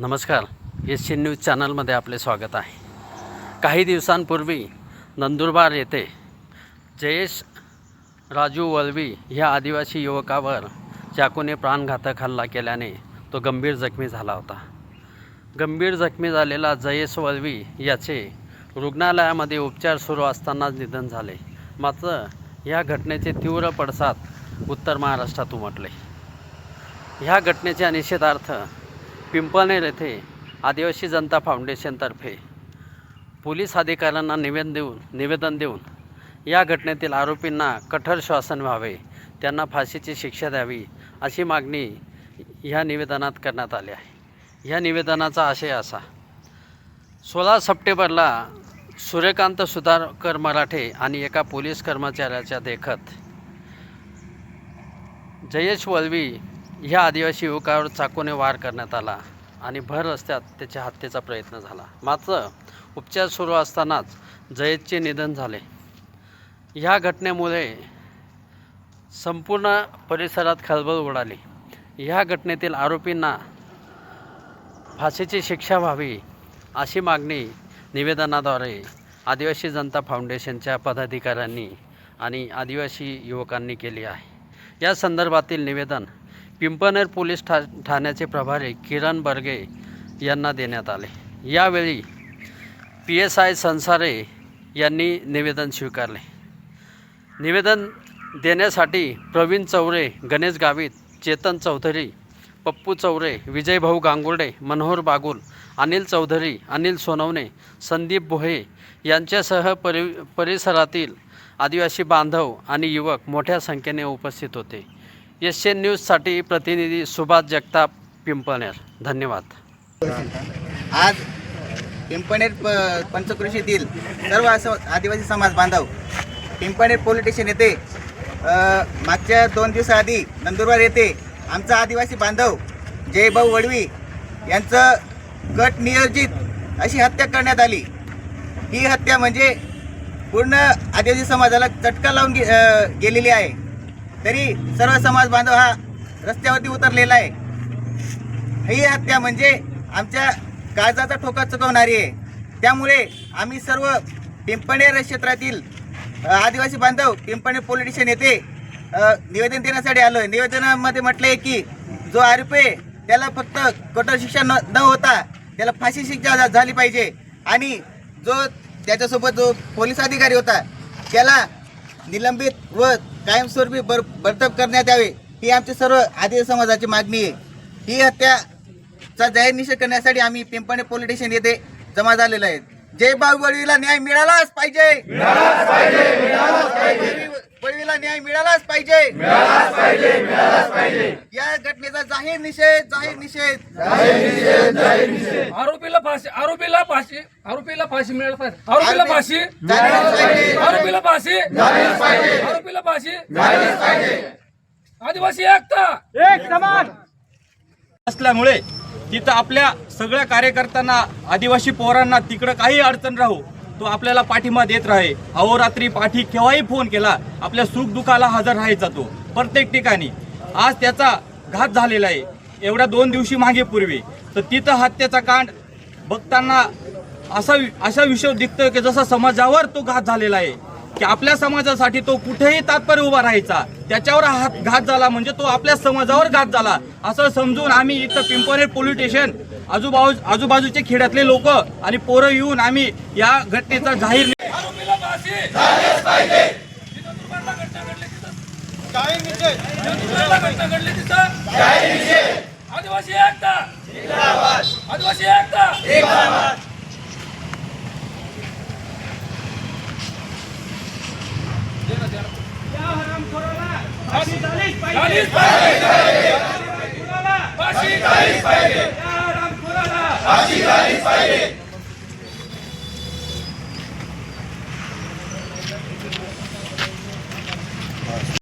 नमस्कार. S C news चॅनलमध्ये आपले स्वागत आहे. काही दिवसांपूर्वी नंदुरबार येथे जयेश राजू वलवी ह्या आदिवासी युवकावर चाकूने प्राणघातक हल्ला केल्याने तो गंभीर जखमी झाला होता. गंभीर जखमी झालेला जयेश वलवी याचे रुग्णालयामध्ये उपचार सुरू असतानाच निधन झाले. मात्र या घटनेचे तीव्र पडसाद उत्तर महाराष्ट्रात उमटले. ह्या घटनेच्या निषेधार्थ पिंपळनेर येथे आदिवासी जनता फाउंडेशनतर्फे पोलीस अधिकाऱ्यांना निवेदन देऊन निवेदन देऊन या घटनेतील आरोपींना कठोर श्वासन व्हावे त्यांना फाशीची शिक्षा द्यावी अशी मागणी ह्या निवेदनात करण्यात आली आहे. ह्या निवेदनाचा आशय असा. सोळा सप्टेंबरला सूर्यकांत सुधारकर मराठे आणि एका पोलीस कर्मचाऱ्याच्या देखत जयेश वळवी ह्या आदिवासी युवकावर चाकूने वार करण्यात आला आणि भर रस्त्यात त्याच्या हत्येचा प्रयत्न झाला. मात्र उपचार सुरू असतानाच जयेदचे निधन झाले. ह्या घटनेमुळे संपूर्ण परिसरात खळबळ उडाली. ह्या घटनेतील आरोपींना फाशीची शिक्षा व्हावी अशी मागणी निवेदनाद्वारे आदिवासी जनता फाउंडेशनच्या पदाधिकाऱ्यांनी आणि आदिवासी युवकांनी केली आहे. या संदर्भातील निवेदन पिंपनेर पोलीस ठा ठाण्याचे प्रभारी किरण बर्गे यांना देण्यात आले. यावेळी पी एस आय संसारे यांनी निवेदन स्वीकारले. निवेदन देण्यासाठी प्रवीण चौरे गणेश गावित चेतन चौधरी पप्पू चौरे विजयभाऊ गांगुर्डे मनोहर बागुल अनिल चौधरी अनिल सोनवणे संदीप भोहे यांच्यासह परि परिसरातील आदिवासी बांधव आणि युवक मोठ्या संख्येने उपस्थित होते. एस एन न्यूजसाठी प्रतिनिधी सुभाष जगताप पिंपळनेर. धन्यवाद. आज पिंपणेर प पंचकृषीतील सर्व असं आदिवासी समाज बांधव पिंपणेर पोलीस स्टेशन येथे मागच्या दोन दिवसाआधी नंदुरबार येथे आमचा आदिवासी बांधव जयभाऊ वडवी यांचं गट नियोजित अशी हत्या करण्यात आली. ही हत्या म्हणजे पूर्ण आदिवासी समाजाला चटका लावून गे गेलेली आहे. तरी सर्व समाज बांधव हा रस्त्यावरती उतरलेला आहे. ही हत्या म्हणजे आमच्या काळजाचा ठोका चुकवणारी आहे. त्यामुळे आम्ही सर्व पिंपणेर क्षेत्रातील आदिवासी बांधव पिंपणे पोलीस स्टेशन येथे निवेदन देण्यासाठी आलो निवेदनामध्ये म्हटलं आहे की जो आरोपी आहे त्याला फक्त कठोर शिक्षा न न होता त्याला फाशी शिक्षा झा- झाली पाहिजे. आणि जो त्याच्यासोबत जो पोलीस अधिकारी होता त्याला निलंबित व कायमस्वरूपी बर बडतप करण्यात यावे ही आमची सर्व आदिवासी समाजाची मागणी आहे. ही हत्याचा जाहीर निषेध करण्यासाठी आम्ही पिंपणे पोलीस स्टेशन येथे जमा झालेलो आहे. जय बाहुबळीला न्याय मिळालाच पाहिजे. बळीला न्याय मिळालाच पाहिजे. या घटनेचा जाहीर निषेध जाहीर निषेध. आरोपीला फाशी आरोपीला फाशी आरोपीला फाशी मिळाली पाहिजे. आरोपीला फाशी. आरोपीला फाशी आरोपीला फाशी आदिवासी एकता. असल्यामुळे तिथं आपल्या सगळ्या कार्यकर्त्यांना आदिवासी पोरांना तिकडं काही अडचण राहू. तो आपल्याला पाठिंबा देत राहे. अहोरात्री पाठी केव्हाही फोन केला आपल्या सुखदुखाला हजर राहायचा तो. प्रत्येक ठिकाणी. आज त्याचा घात झालेला आहे. एवढ्या दोन दिवशी मागे पूर्वी. तर तिथं हत्येचा कांड बघताना असा असा विषय दिसतोय की जसा समाजावर तो घात झालेला आहे की आपल्या समाजासाठी तो कुठेही तात्पर्य उभा राहायचा. त्याच्यावर हात घात झाला म्हणजे तो आपल्या समाजावर घात झाला. असं समजून आम्ही इथं पिंपरे पोलीस स्टेशन आजूबाजू आजूबाजूचे खेड्यातले लोक आणि पोरं येऊन आम्ही या घटनेचा जाहीर आदिवासी एकता. आदिवासी एकता. पाहिजे फाशी झालीच पाहिजे फाशी झालीच पाहिजे